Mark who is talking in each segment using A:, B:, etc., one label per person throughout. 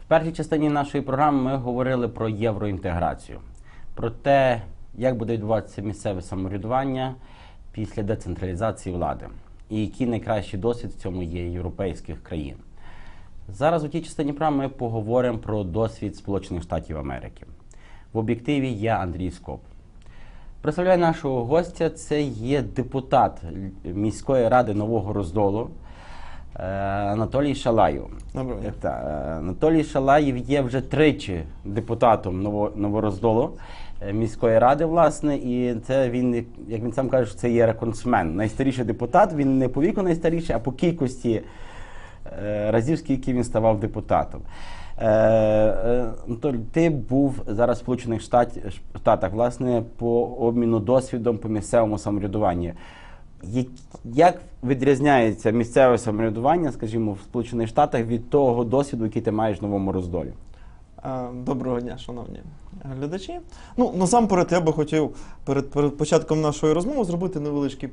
A: В першій частині нашої програми ми говорили про євроінтеграцію, про те, як буде відбуватися місцеве самоврядування після децентралізації влади, і який найкращий досвід в цьому є європейських країн. Зараз у тій частині програми ми поговоримо про досвід Сполучених Штатів Америки. В об'єктиві я Андрій Скоп. Представляю нашого гостя. Це є депутат міської ради Нового Роздолу е, Анатолій Шалаєв.
B: Доброго дня.
A: Е, Анатолій Шалаєв є вже тричі депутатом Ново- Новороздолу е, міської ради, власне, і це він, як він сам каже, це є рекордсмен. Найстаріший депутат. Він не по віку найстаріший, а по кількості разів, скільки він ставав депутатом. Е, е, Анатолій, ти був зараз в Сполучених Штатах, власне, по обміну досвідом по місцевому самоврядуванню. Як- Як відрізняється місцеве самоврядування, скажімо, в Сполучених Штатах від того досвіду, який ти маєш в новому роздолі?
B: Е, Доброго дня, шановні глядачі. Ну, насамперед, я би хотів перед, перед початком нашої розмови зробити невеличкий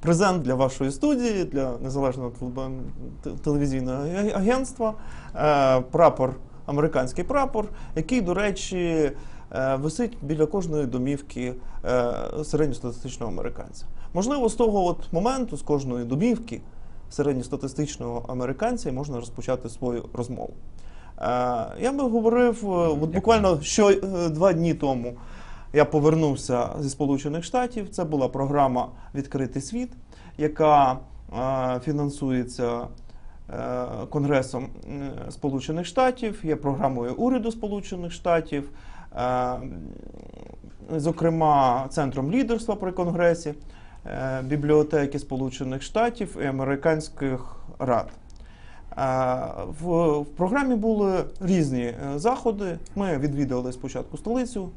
B: презент для вашої студії, для незалежного телевізійного агентства. Е, Прапор, американський прапор, який, до речі, е, висить біля кожної домівки е, середньостатистичного американця. Можливо, з того от моменту, з кожної домівки середньостатистичного американця можна розпочати свою розмову. Я би говорив, от буквально що два дні тому я повернувся зі Сполучених Штатів. Це була програма Відкритий світ, яка е, фінансується е, Конгресом е, Сполучених Штатів, є програмою уряду Сполучених Штатів, зокрема Центром лідерства при Конгресі, бібліотеки Сполучених Штатів і американських рад. В, програмі були різні заходи. Ми відвідали спочатку столицю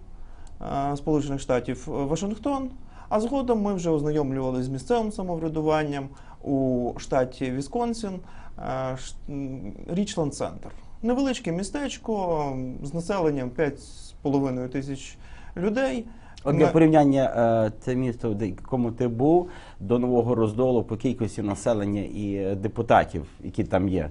B: Сполучених Штатів е, Вашингтон, а згодом ми вже ознайомлювалися з місцевим самоврядуванням у штаті Вісконсін, е, Річланд Центр. Невеличке містечко з населенням 5,5 тисяч людей.
A: От для порівняння е, це місто, в якому ти був, до нового роздолу по кількості населення і е, депутатів, які там є.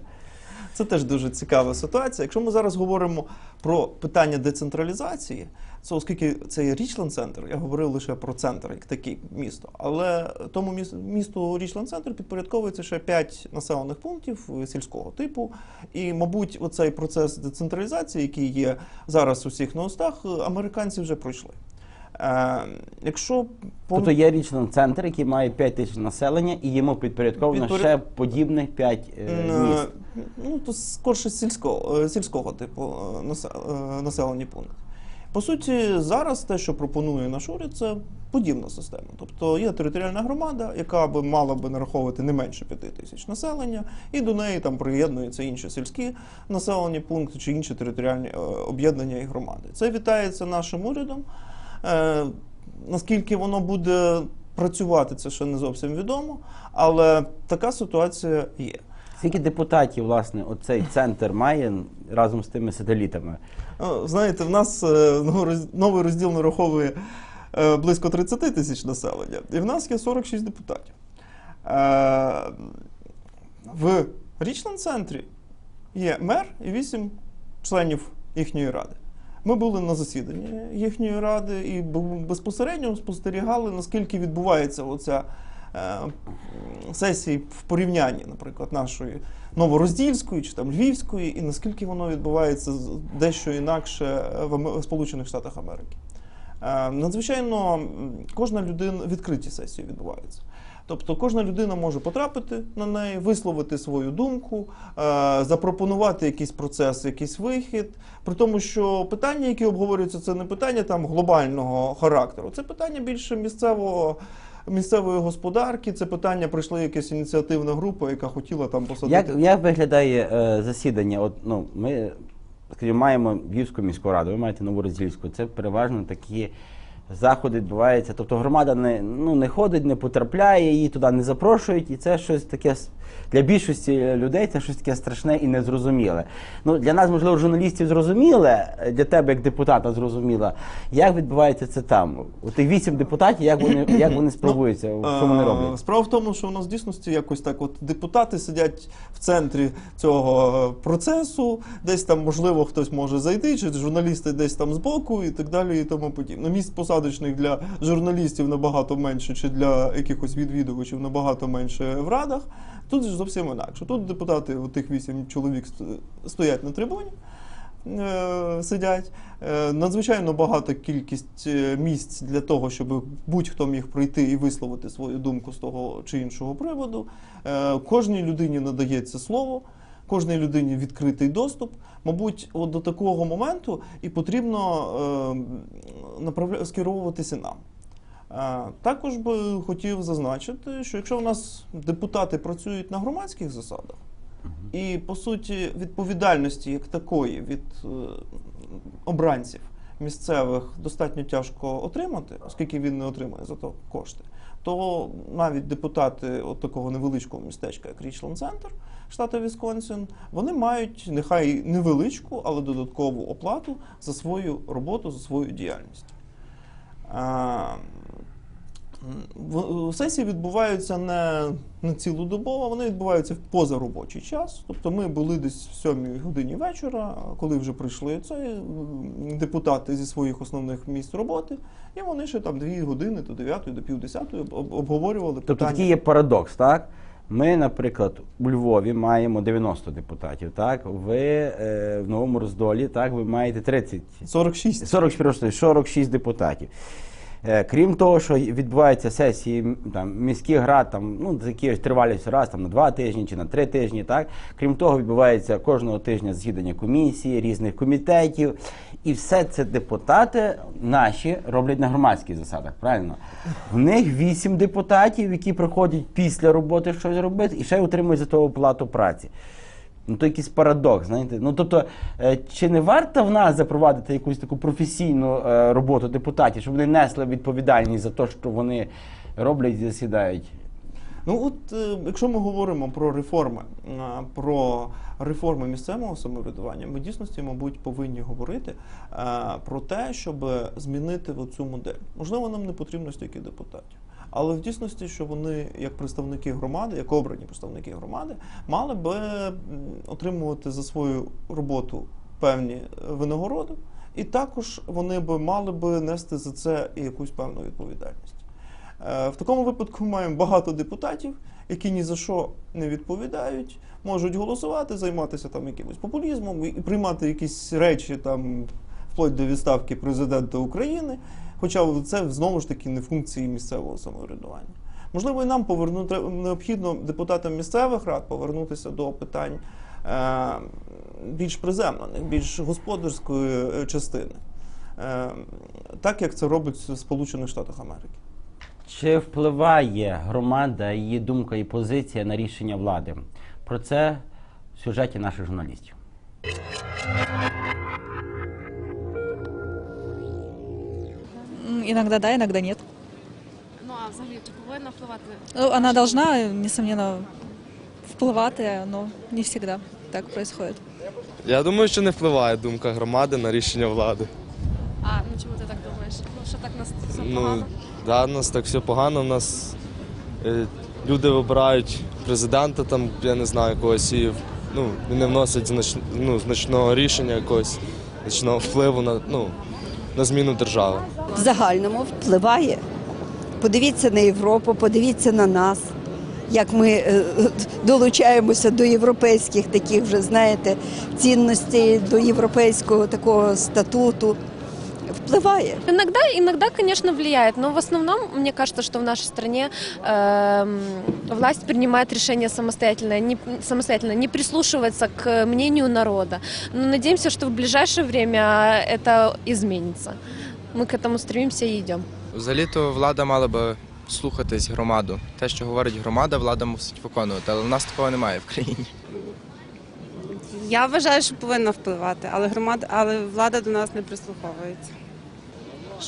B: Це теж дуже цікава ситуація. Якщо ми зараз говоримо про питання децентралізації, це оскільки це є Річленд Центр, я говорив лише про центр як такий місто. Але тому міс- місту Річленд Центр підпорядковується ще 5 населених пунктів сільського типу. І, мабуть, оцей процес децентралізації, який є зараз у всіх на устах, американці вже пройшли. Е, якщо
A: Тобто є річний центр, який має 5 тисяч населення, і йому підпорядковано
B: Підпоряд-
A: ще подібних 5
B: М,
A: міст.
B: Ну, то скорше сільського, е, сільського типу е, насе- е, населені пункти. По суті, зараз те, що пропонує наш уряд, це подібна система. Тобто є територіальна громада, яка би мала би нараховувати не менше 5 тисяч населення, і до неї там приєднуються інші сільські населені пункти чи інші територіальні е, об'єднання і громади. Це вітається нашим урядом. Е, Наскільки воно буде працювати, це ще не зовсім відомо, але така ситуація є.
A: Скільки депутатів, власне, оцей центр має разом з тими сателітами?
B: Ну, Знаєте, в нас е, ну, новий розділ нараховує е, близько 30 тисяч населення, і в нас є 46 депутатів. Е, В Річленд центрі є мер і 8 членів їхньої ради. Ми були на засіданні їхньої ради і безпосередньо спостерігали, наскільки відбувається оця е, сесії в порівнянні, наприклад, нашої новороздільської чи там львівської, і наскільки воно відбувається дещо інакше в Сполучених Штатах Америки. Е, Надзвичайно кожна людина відкриті сесії відбуваються. Тобто кожна людина може потрапити на неї, висловити свою думку, е, запропонувати якийсь процес, якийсь вихід. При тому, що питання, які обговорюються, це не питання там глобального характеру, це питання більше місцевого. Місцевої господарки це питання прийшла якась ініціативна група, яка хотіла там посадити.
A: Як, як виглядає е, засідання? От, ну, ми, скажімо, маємо Львівську міську раду, ви маєте Новороздільську. Це переважно такі заходи відбуваються. Тобто громада не, ну, не ходить, не потрапляє, її туди не запрошують, і це щось таке Для більшості людей це щось таке страшне і незрозуміле. Ну, для нас, можливо, журналістів зрозуміле, для тебе, як депутата, зрозуміло. Як відбувається це там? У тих вісім депутатів, як вони, як вони спробуються, що вони
B: Е,
A: роблять?
B: Справа в тому, що у нас в дійсності якось так, от депутати сидять в центрі цього процесу, десь там, можливо, хтось може зайти, чи журналісти десь там збоку і так далі, і тому подібне. Місць посадочних для журналістів набагато менше, чи для якихось відвідувачів набагато менше в радах. Тут зовсім інакше. Тут депутати, тих вісім чоловік стоять на трибуні е, сидять. Е, Надзвичайно багата кількість е, місць для того, щоб будь-хто міг прийти і висловити свою думку з того чи іншого приводу. Кожній людині надається слово, кожній людині відкритий доступ. Мабуть, от до такого моменту і потрібно е, скеровуватися нам. Також би хотів зазначити, що якщо в нас депутати працюють на громадських засадах, і по суті відповідальності як такої від е, обранців місцевих достатньо тяжко отримати, оскільки він не отримує за то кошти, то навіть депутати от такого невеличкого містечка, як Річланд Центр, штату Вісконсин, вони мають нехай невеличку, але додаткову оплату за свою роботу, за свою діяльність. Сесії відбуваються не, не цілодобово, вони відбуваються в позаробочий час. Тобто ми були десь в сьомій годині вечора, коли вже прийшли це, депутати зі своїх основних місць роботи, і вони ще там дві години до дев'ятої, до півдесятої об- обговорювали
A: Тобто
B: питання.
A: такий є парадокс, так? Ми, наприклад, у Львові маємо 90 депутатів, так? Ви е, в Новому Роздолі, так, ви маєте 30
B: 46.
A: 40, перепрошую, 46 депутатів. Е, Крім того, що відбуваються сесії там, міських рад, там, ну, якихось тривалістю раз там, на два тижні чи на три тижні. Так? Крім того, відбувається кожного тижня засідання комісії, різних комітетів. І все це депутати наші роблять на громадських засадах, правильно? В них вісім депутатів, які приходять після роботи щось робити, і ще й отримують за того оплату праці. Ну, то якийсь парадокс, знаєте. Ну тобто, е, чи не варто в нас запровадити якусь таку професійну е, роботу депутатів, щоб вони несли відповідальність за те, що вони роблять і засідають?
B: Ну от е, якщо ми говоримо про реформи, про реформи місцевого самоврядування, ми дійсності, мабуть, повинні говорити е, про те, щоб змінити цю модель. Можливо, нам не потрібно стільки депутатів. Але в дійсності, що вони, як представники громади, як обрані представники громади, мали би отримувати за свою роботу певні е, винагороди, і також вони би мали би нести за це якусь певну відповідальність. Е, В такому випадку маємо багато депутатів, які ні за що не відповідають, можуть голосувати, займатися там якимось популізмом і і приймати якісь речі там вплоть до відставки президента України. Хоча це знову ж таки не функції місцевого самоврядування. Можливо, і нам повернути необхідно депутатам місцевих рад повернутися до питань е, більш приземлених, більш господарської е, частини, е, так як це робить в Сполучених Штатах Америки.
A: Чи впливає громада, її думка і позиція на рішення влади? Про це в сюжеті наших журналістів.
C: Иногда да, иногда нет.
D: Ну а взагалі чи повинна впливати?
C: Ну, она должна, несомненно, впливати, но не всегда так происходит.
E: Я думаю, що не впливає думка громади на рішення влади.
D: А ну чому ти так думаєш? Ну що так нас все
E: Ну,
D: погано?
E: Да, у нас так все погано. У нас е, люди вибирають президента, там, я не знаю, когось і ну, не вносить знач, ну, значного рішення якогось, значного впливу на, ну, на зміну держави.
F: в загальному впливає. Подивіться на Європу, подивіться на нас, як ми е, долучаємося до європейських таких вже, знаєте, цінностей, до європейського такого статуту Впливає.
D: Иногда, иногда, конечно, влияет, но в основном, мне кажется, что в нашей стране эм, власть принимает решения самостоятельно, не, самостоятельно, не прислушивается к мнению народа. Но надеемся, что в ближайшее время это изменится. Мы к этому стремимся и идем.
G: Взагалі-то влада мала би слухатись громаду. Те, що говорить громада, влада мусить виконувати. Але в нас такого немає в країні.
H: Я вважаю, що повинна впливати, але громада, але влада до нас не прислуховується.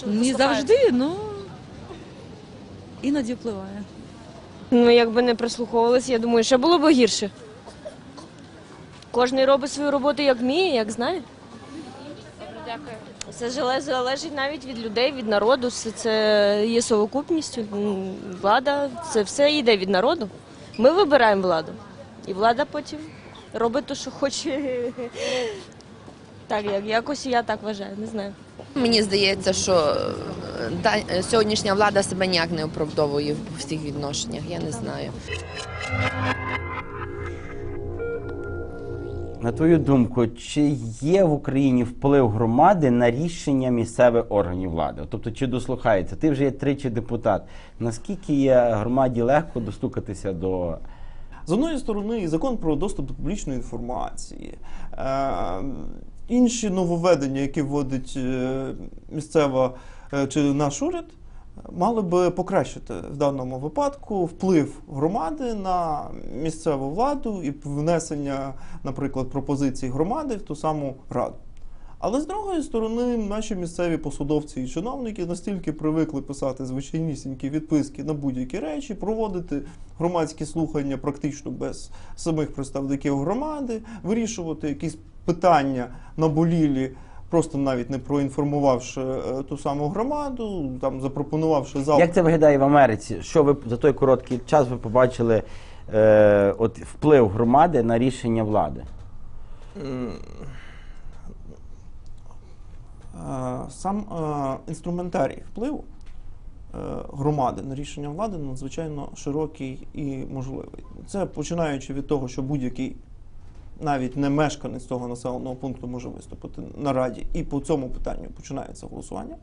C: Не завжди, ну іноді впливає.
I: Ну, якби не прислуховувалися, я думаю, ще було б гірше. Кожен робить свою роботу як вміє, як знає.
D: Дякую.
I: Це зале- залежить навіть від людей, від народу. Все це є совокупністю. Влада, це все йде від народу. Ми вибираємо владу. І влада потім робить те, що хоче. Так, як якось я так вважаю, не знаю.
J: Мені здається, що е, та, е, сьогоднішня влада себе ніяк не оправдовує в всіх відношеннях. Я не знаю.
A: На твою думку, чи є в Україні вплив громади на рішення місцевих органів влади? Тобто, чи дослухається? Ти вже є тричі депутат. Наскільки є громаді легко достукатися до
B: З одної сторони, і закон про доступ до публічної інформації, е, інші нововведення, які вводить е, місцева е, чи наш уряд, мали би покращити в даному випадку вплив громади на місцеву владу і внесення, наприклад, пропозицій громади в ту саму раду. Але з другої сторони, наші місцеві посадовці і чиновники настільки привикли писати звичайнісінькі відписки на будь-які речі, проводити громадські слухання практично без самих представників громади, вирішувати якісь питання наболілі, просто навіть не проінформувавши е, ту саму громаду, там запропонувавши зал.
A: як це виглядає в Америці? Що ви за той короткий час ви побачили е, от вплив громади на рішення влади?
B: Е, Сам е, інструментарій впливу е, громади на рішення влади надзвичайно широкий і можливий. Це починаючи від того, що будь-який навіть не мешканець цього населеного пункту може виступити на раді, і по цьому питанню починається голосування.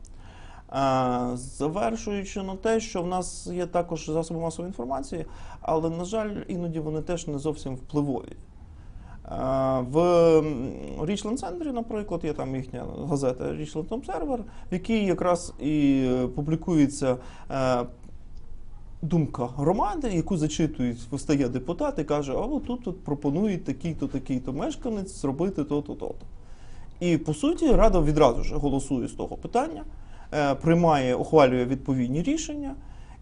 B: Е, Завершуючи на те, що в нас є також засоби масової інформації, але, на жаль, іноді вони теж не зовсім впливові. Е, В Річленд Центрі, наприклад, є там їхня газета Річленд Observer, в якій якраз і е, публікується думка громади, яку зачитують, встає депутат і каже: а тут пропонують такий-то, такий-то мешканець зробити то-то, то-то. І по суті, рада відразу ж голосує з того питання, е, приймає, ухвалює відповідні рішення.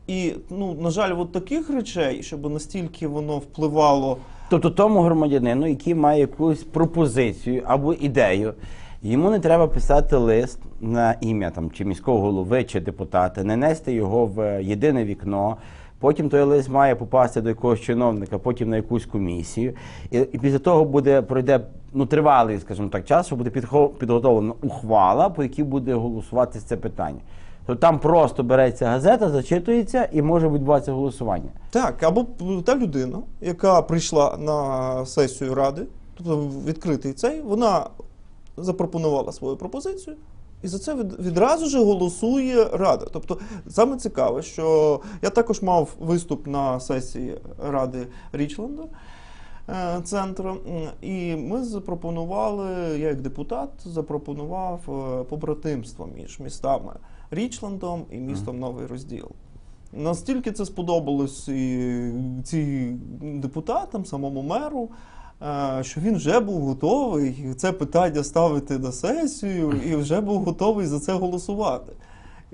B: І, ну, на жаль, от таких речей, щоб настільки воно впливало.
A: Тобто тому громадянину, який має якусь пропозицію або ідею, йому не треба писати лист на ім'я там чи міського голови, чи депутата, не нести його в єдине вікно. Потім той лист має попасти до якогось чиновника, потім на якусь комісію. І, і після того буде пройде ну тривалий, скажімо так, час, що буде підготовлена ухвала, по якій буде голосувати це питання. То там просто береться газета, зачитується і може відбуватися голосування.
B: Так, або та людина, яка прийшла на сесію ради, тобто відкритий цей, вона запропонувала свою пропозицію, і за це відразу ж голосує рада. Тобто, саме цікаве, що я також мав виступ на сесії ради Річленда. е, Центру, і ми запропонували, я як депутат запропонував е, побратимство між містами Річландом і містом Новий Розділ. Настільки це сподобалось і ці депутатам, самому меру, що він вже був готовий це питання ставити на сесію і вже був готовий за це голосувати.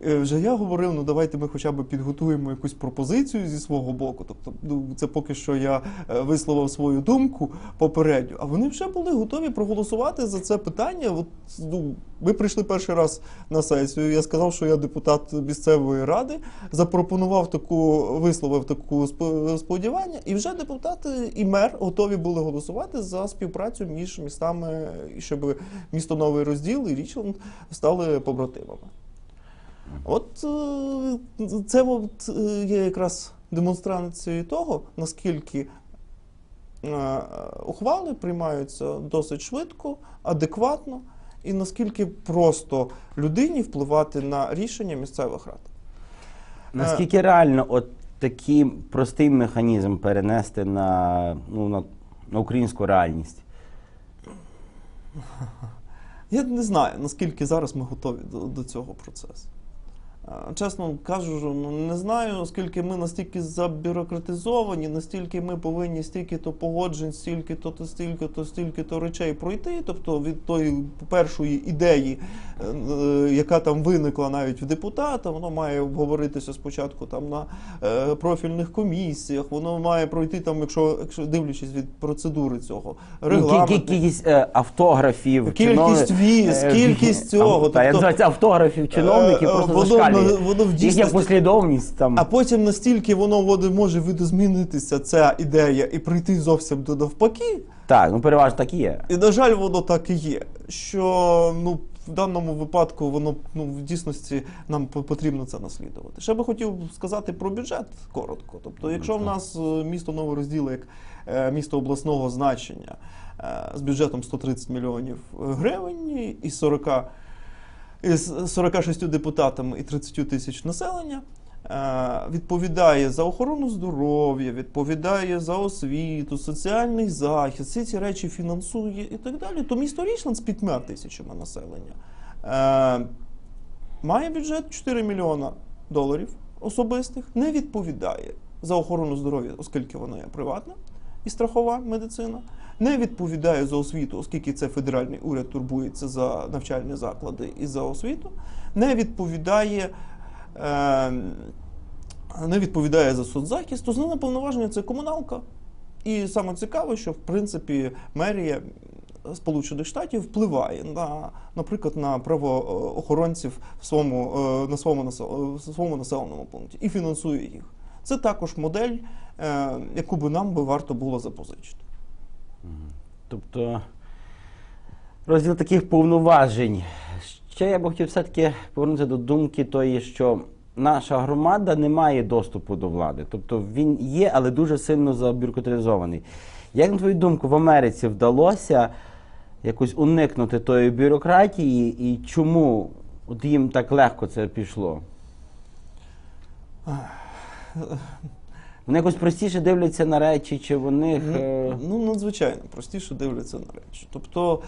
B: Е, Вже я говорив, ну давайте ми хоча б підготуємо якусь пропозицію зі свого боку. Тобто, ну це поки що я е, висловив свою думку попередньо. А вони вже були готові проголосувати за це питання. От ну, ми прийшли перший раз на сесію. Я сказав, що я депутат місцевої ради, запропонував таку, висловив таку сп- сподівання, і вже депутати і мер готові були голосувати за співпрацю між містами, щоб місто Новий Розділ і Річленд стали побратимами. От е, це от е, є якраз демонстрацією того, наскільки е, ухвали приймаються досить швидко, адекватно, і наскільки просто людині впливати на рішення місцевих рад.
A: Наскільки реально от такий простий механізм перенести на, ну, на, на українську реальність?
B: Я не знаю, наскільки зараз ми готові до, до цього процесу. Чесно кажу, ну не знаю, оскільки ми настільки забюрократизовані, настільки ми повинні стільки-то погоджень, стільки-то, то стільки-то, стільки-то речей пройти. Тобто від тої першої ідеї, е, е, яка там виникла навіть в депутата, воно має обговоритися спочатку там на е, профільних комісіях, воно має пройти там, якщо, якщо дивлячись від процедури цього,
A: Ну, кі-
B: регламент.
A: кі- Кількість автографів,
B: Кількість віз, кількість цього, тобто-
A: автографів чиновників просто
B: воно- воно в
A: Їхня
B: дійсності-
A: послідовність там.
B: А потім настільки воно воно може видозмінитися, ця ідея, і прийти зовсім до навпаки.
A: Так, ну переважно так і є.
B: І, на жаль, воно так і є. Що ну, в даному випадку воно ну, в дійсності нам потрібно це наслідувати. Ще би хотів сказати про бюджет коротко. Тобто, якщо в нас е, місто Новий як е, місто обласного значення е, з бюджетом 130 мільйонів гривень і 40 із 46 депутатами і 30 тисяч населення. е, Відповідає за охорону здоров'я, відповідає за освіту, соціальний захист, всі ці речі фінансує і так далі. То місто Рішланд з 5 тисячами населення е, має бюджет 4 мільйона доларів особистих, не відповідає за охорону здоров'я, оскільки вона є приватна і страхова медицина, не відповідає за освіту, оскільки це федеральний уряд турбується за навчальні заклади і за освіту, не відповідає. Е, не відповідає за соцзахист, основне повноваження це комуналка. І саме цікаве, що в принципі мерія Сполучених Штатів впливає на, наприклад, на правоохоронців в своєму, е, на своєму, в своєму населеному пункті і фінансує їх. Це також модель, е, яку би нам би варто було запозичити.
A: Тобто розділ таких повноважень. Ще я б хотів все-таки повернутися до думки тої, що наша громада не має доступу до влади. Тобто він є, але дуже сильно забюрократизований. Як на твою думку, в Америці вдалося якось уникнути тої бюрократії, і чому от їм так легко це пішло? Вони якось простіше дивляться на речі, чи в них. е,
B: Ну, надзвичайно простіше дивляться на речі. Тобто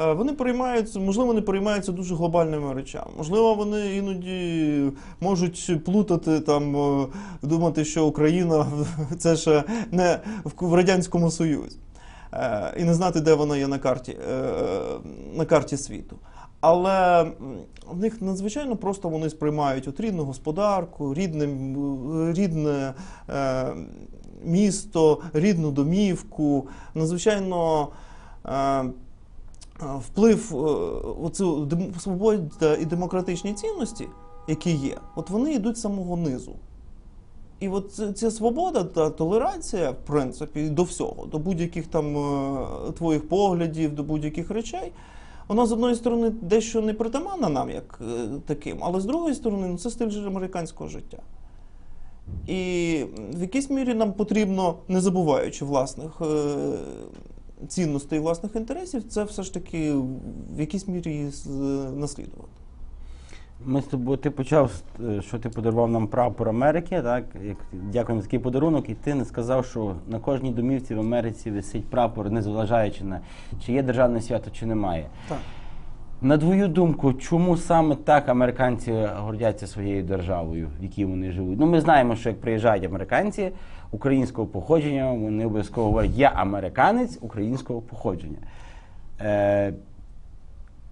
B: е, вони переймаються, можливо, вони переймаються дуже глобальними речами. Можливо, вони іноді можуть плутати там, е, думати, що Україна це ще не в Радянському Союзі. І не знати, де вона є на карті, на карті світу. Але в них надзвичайно просто вони сприймають от рідну господарку, рідне, рідне е, місто, рідну домівку, надзвичайно е, вплив е, оцю свобода і демократичні цінності, які є, от вони йдуть з самого низу. І от ця- свобода та толерація, в принципі, до всього, до будь-яких там е, твоїх поглядів, до будь-яких речей, вона з одної сторони дещо не притаманна нам як е, таким, але з другої сторони, ну, це стиль американського життя. І в якійсь мірі нам потрібно, не забуваючи власних е, цінностей і власних інтересів, це все ж таки в якійсь мірі наслідувати.
A: Ми з тобою ти почав, е, що ти подарував нам прапор Америки, так? Як, дякуємо за такий подарунок, і ти не сказав, що на кожній домівці в Америці висить прапор, незважаючи на чи є державне свято, чи немає.
B: Так.
A: На твою думку, чому саме так американці гордяться своєю державою, в якій вони живуть? Ну, ми знаємо, що як приїжджають американці українського походження, вони обов'язково говорять, я американець українського походження. Е,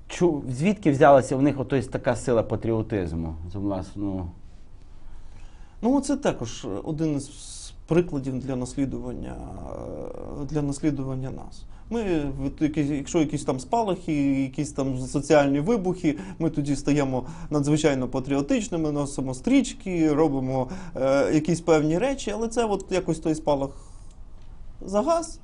A: чу, звідки взялася в них ось така сила патріотизму? З власну.
B: Ну, це також один із прикладів для наслідування, е, для наслідування нас. Ми, якщо якісь там спалахи, якісь там соціальні вибухи, ми тоді стаємо надзвичайно патріотичними, носимо стрічки, робимо е, якісь певні речі, але це от якось той спалах загас,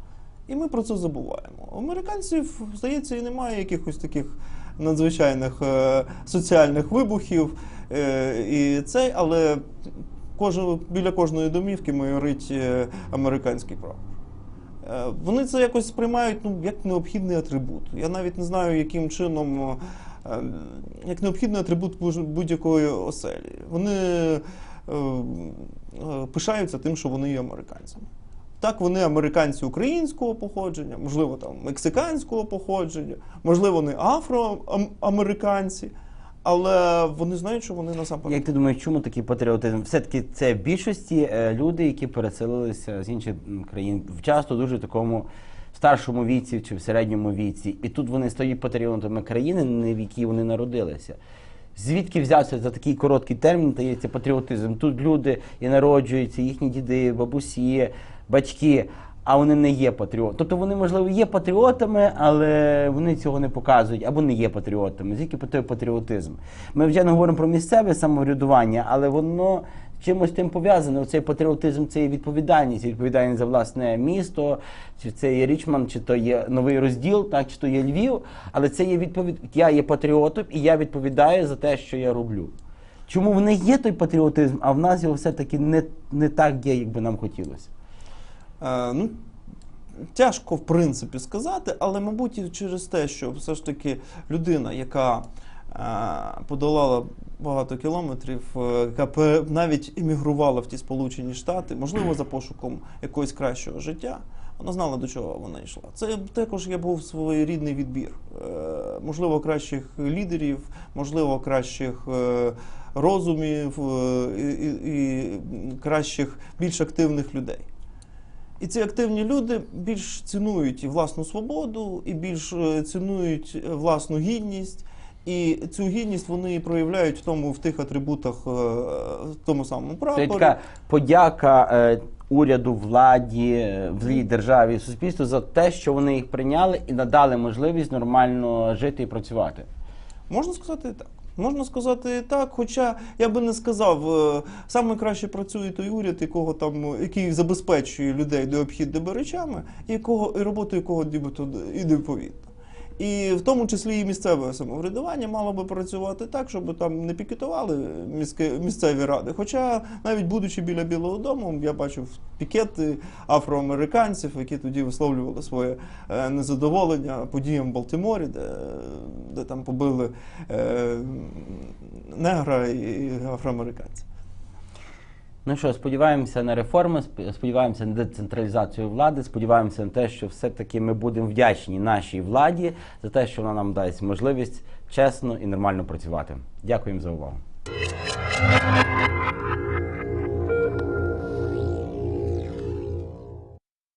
B: і ми про це забуваємо. У американців, здається, і немає якихось таких надзвичайних е, соціальних вибухів. Е, і цей, але кожен, біля кожної домівки майорить е, американський прапор. Е, Вони це якось сприймають ну, як необхідний атрибут. Я навіть не знаю, яким чином, е, як необхідний атрибут будь- будь-якої оселі. Вони е, пишаються тим, що вони є американцями. Так, вони американці українського походження, можливо, там мексиканського походження, можливо, вони афроамериканці. але вони знають, що вони насамперед.
A: Як ти думаєш, чому такий патріотизм? Все-таки це в більшості е, люди, які переселилися з інших країн, в часто дуже такому старшому віці чи в середньому віці. І тут вони стають патріотами країни, не в якій вони народилися. Звідки взявся за такий короткий термін, дається патріотизм? Тут люди і народжуються, їхні діди, бабусі, батьки, а вони не є патріотами. Тобто вони, можливо, є патріотами, але вони цього не показують, або не є патріотами. Звідки той патріотизм? Ми вже не говоримо про місцеве самоврядування, але воно чимось тим пов'язане. Цей патріотизм це є відповідальність, відповідальність за власне місто, чи це є Річмонд, чи то є новий розділ, так чи то є Львів. Але це є відповідь. Я є патріотом і я відповідаю за те, що я роблю. Чому в них є той патріотизм, а в нас його все-таки не, не так є, як би нам хотілося?
B: Е, ну, тяжко, в принципі, сказати, але, мабуть, і через те, що все ж таки людина, яка е, подолала багато кілометрів, е, яка навіть емігрувала в ті Сполучені Штати, можливо, за пошуком якогось кращого життя. Вона знала, до чого вона йшла. Це також я був своєрідний відбір. Можливо, кращих лідерів, можливо, кращих розумів і, і, і кращих, більш активних людей. І ці активні люди більш цінують і власну свободу, і більш е, цінують е, власну гідність. І цю гідність вони проявляють в тому в тих атрибутах, е, в тому самому
A: Це така подяка е, уряду, владі, злій державі, суспільству за те, що вони їх прийняли і надали можливість нормально жити і працювати.
B: Можна сказати так. Можна сказати так, хоча я би не сказав, е, саме краще працює той уряд, якого там, який забезпечує людей необхідними речами, і якого і роботу якого нібито і невідповідна. І в тому числі і місцеве самоврядування мало би працювати так, щоб там не пікетували місцеві ради. Хоча навіть будучи біля Білого Дому, я бачив пікети афроамериканців, які тоді висловлювали своє е, незадоволення подіям в Балтиморі, де, де там побили е, негра і афроамериканця.
A: Ну що, сподіваємося на реформи, сподіваємося на децентралізацію влади, сподіваємося на те, що все-таки ми будемо вдячні нашій владі за те, що вона нам дасть можливість чесно і нормально працювати. Дякуємо за увагу.